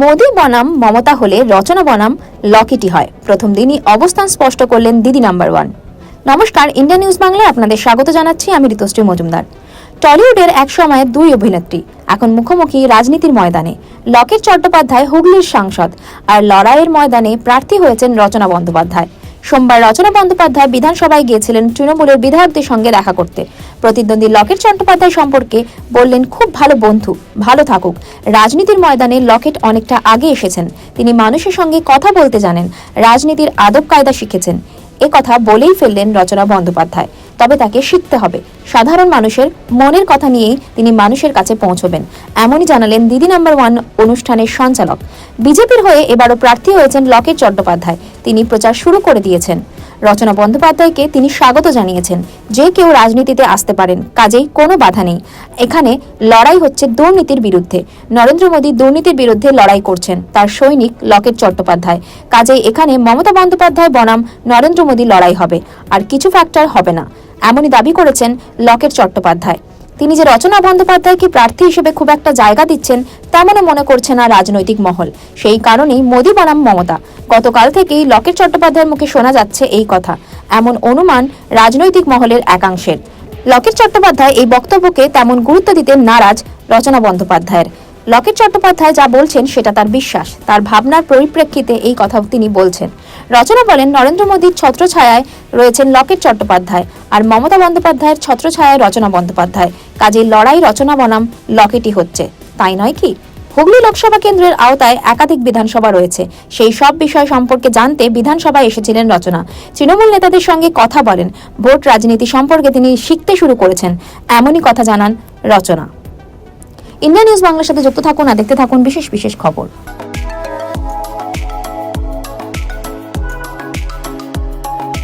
মোদি বনাম, মমতা হলে রচনা বনাম লকেটি হয়। প্রথম দিনই অবস্থান স্পষ্ট করলেন দিদি নাম্বার ওয়ান। নমস্কার, ইন্ডিয়া নিউজ বাংলায় আপনাদের স্বাগত জানাচ্ছি, আমি ঋতুশ্রী মজুমদার। টলিউডের এক সময়ের দুই অভিনেত্রী, এখন মুখোমুখি রাজনীতির ময়দানে। লকেট চট্টোপাধ্যায়, হুগলির সাংসদ, আর লড়াইয়ের ময়দানে প্রার্থী হয়েছেন রচনা বন্দ্যোপাধ্যায়। সোমবার রচনা বন্দ্যোপাধ্যায় বিধানসভায় গিয়েছিলেন তৃণমূলের বিধায়কদের সঙ্গে দেখা করতে। প্রতিদ্বন্দ্বী লকেট চট্টোপাধ্যায় সম্পর্কে বললেন, খুব ভালো বন্ধু, ভালো থাকুক। রাজনীতির ময়দানে লকেট অনেকটা আগে এসেছেন। তিনি মানুষের সঙ্গে কথা বলতে জানেন, রাজনীতির আদব কায়দা শিখেছেন। কথা বলেই ফেললেন রচনা বন্দ্যোপাধ্যায়। তবে তাকে শিখতে হবে। সাধারণ মানুষের মনের কথা নিয়েই তিনি মানুষের কাছে পৌঁছবেন, এমনই জানালেন দিদি নাম্বার ওয়ান অনুষ্ঠানের সঞ্চালক। বিজেপির হয়ে এবারও প্রার্থী হয়েছেন লকেট চট্টোপাধ্যায়। তিনি প্রচার শুরু করে দিয়েছেন। রচনা বন্দ্যোপাধ্যায়কে তিনি স্বাগত জানিয়েছেন যে কেউ রাজনীতিতে আসতে পারেন, কাজেই কোনো বাধা নেই। এখানে লড়াই হচ্ছে দুর্নীতির বিরুদ্ধে। নরেন্দ্র মোদী দুর্নীতির বিরুদ্ধে লড়াই করছেন তার সৈনিক লকেট চট্টোপাধ্যায়। কাজেই এখানে মমতা বন্দ্যোপাধ্যায় বনাম নরেন্দ্র মোদী লড়াই হবে, আর কিছু ফ্যাক্টর হবে না। এমনই দাবি করেছেন লকেট চট্টোপাধ্যায়। তিনি যে রচনা বন্দ্যোপাধ্যায়কে প্রার্থী হিসেবে খুব একটা জায়গা দিচ্ছেন তেমনও মনে করছে না রাজনৈতিক মহল। সেই কারণেই মোদী বনাম মমতা। গতকাল থেকেই লকেট চট্টোপাধ্যায়ের মুখে শোনা যাচ্ছে এই কথা। এমন অনুমান রাজনৈতিক মহলের একাংশের। লকেট চট্টোপাধ্যায় এই বক্তব্যকে তেমন গুরুত্ব দিতে নারাজ রচনা বন্দ্যোপাধ্যায়ের। লকেট চট্টোপাধ্যায় যা বলছেন সেটা তার বিশ্বাস, তার ভাবনার পরিপ্রেক্ষিতে এই কথা তিনি বলছেন। রচনা বলেন নরেন্দ্র মোদীর ছত্রছায়ায় রয়েছেন লকেট চট্টোপাধ্যায় আর মমতা বন্দ্যোপাধ্যায়ের ছত্রছায়ায় রচনা বন্দ্যোপাধ্যায়। কাজে লড়াই, রচনা, বনাম লকেটই হচ্ছে। তাই নয় কি? হুগলি লোকসভা কেন্দ্রের আওতায় একাধিক বিধানসভা রয়েছে। সেই সব বিষয় সম্পর্কে জানতে বিধানসভায় এসেছিলেন রচনা। তৃণমূল নেতাদের সঙ্গে কথা বলেন। ভোট রাজনীতি সম্পর্কে তিনি শিখতে শুরু করেছেন। এমনই কথা জানান রচনা। ইন্ডিয়া নিউজ বাংলার সাথে যুক্ত থাকুন আর দেখতে থাকুন বিশেষ বিশেষ খবর।